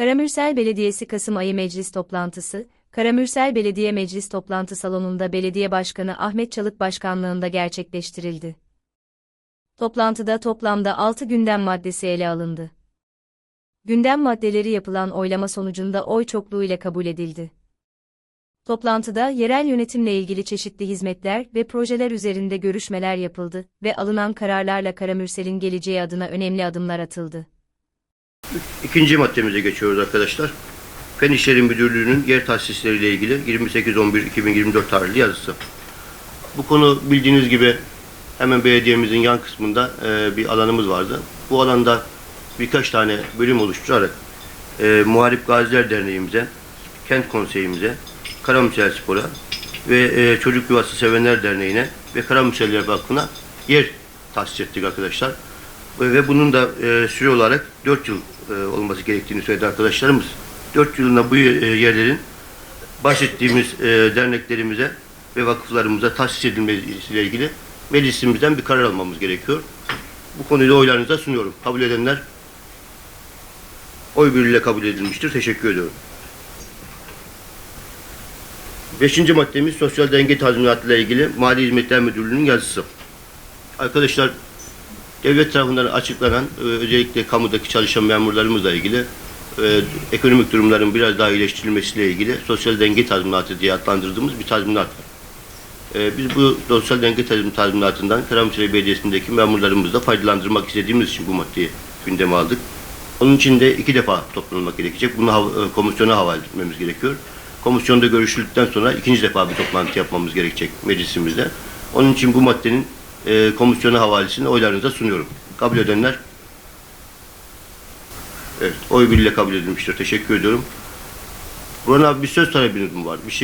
Karamürsel Belediyesi Kasım ayı meclis toplantısı, Karamürsel Belediye Meclis Toplantı Salonu'nda Belediye Başkanı Ahmet Çalık Başkanlığında gerçekleştirildi. Toplantıda toplamda 6 gündem maddesi ele alındı. Gündem maddeleri yapılan oylama sonucunda oy çokluğu ile kabul edildi. Toplantıda yerel yönetimle ilgili çeşitli hizmetler ve projeler üzerinde görüşmeler yapıldı ve alınan kararlarla Karamürsel'in geleceği adına önemli adımlar atıldı. İkinci maddemize geçiyoruz arkadaşlar. Fen İşleri Müdürlüğü'nün yer tahsisleriyle ilgili 28.11.2024 tarihli yazısı. Bu konu bildiğiniz gibi hemen belediyemizin yan kısmında e, bir alanımız vardı. Bu alanda birkaç tane bölüm oluşturarak e, Muharip Gaziler Derneğimize, Kent Konseyimize, Karamürsel Spor'a ve e, Çocuk Yuvası Sevenler Derneği'ne ve Karamürseller Vakfı'na yer tahsis ettik arkadaşlar. Ve bunun da e, süre olarak 4 yıl e, olması gerektiğini söyledi arkadaşlarımız. 4 yılında bu e, yerlerin bahsettiğimiz e, derneklerimize ve vakıflarımıza tahsis edilmesiyle ilgili meclisimizden bir karar almamız gerekiyor. Bu konuyu oylarınıza sunuyorum. Kabul edenler oy birliğiyle kabul edilmiştir. Teşekkür ediyorum. Beşinci maddemiz sosyal denge tazminatı ilgili Mali Hizmetler Müdürlüğü'nün yazısı. Arkadaşlar devlet tarafından açıklanan e, özellikle kamudaki çalışan memurlarımızla ilgili e, ekonomik durumların biraz daha iyileştirilmesiyle ilgili sosyal denge tazminatı diye adlandırdığımız bir tazminat var. E, biz bu sosyal denge tazmin- tazminatından Karamürsel Belediyesi'ndeki memurlarımızla faydalandırmak istediğimiz için bu maddeyi gündeme aldık. Onun için de iki defa toplanmak gerekecek. Bunu e, komisyona havale etmemiz gerekiyor. Komisyonda görüşüldükten sonra ikinci defa bir toplantı yapmamız gerekecek meclisimizde. Onun için bu maddenin e, komisyona havalesini oylarınıza sunuyorum. Kabul edenler Evet, oy birliğiyle kabul edilmiştir. Teşekkür ediyorum. Burhan abi bir söz talebiniz mi var? Bir şey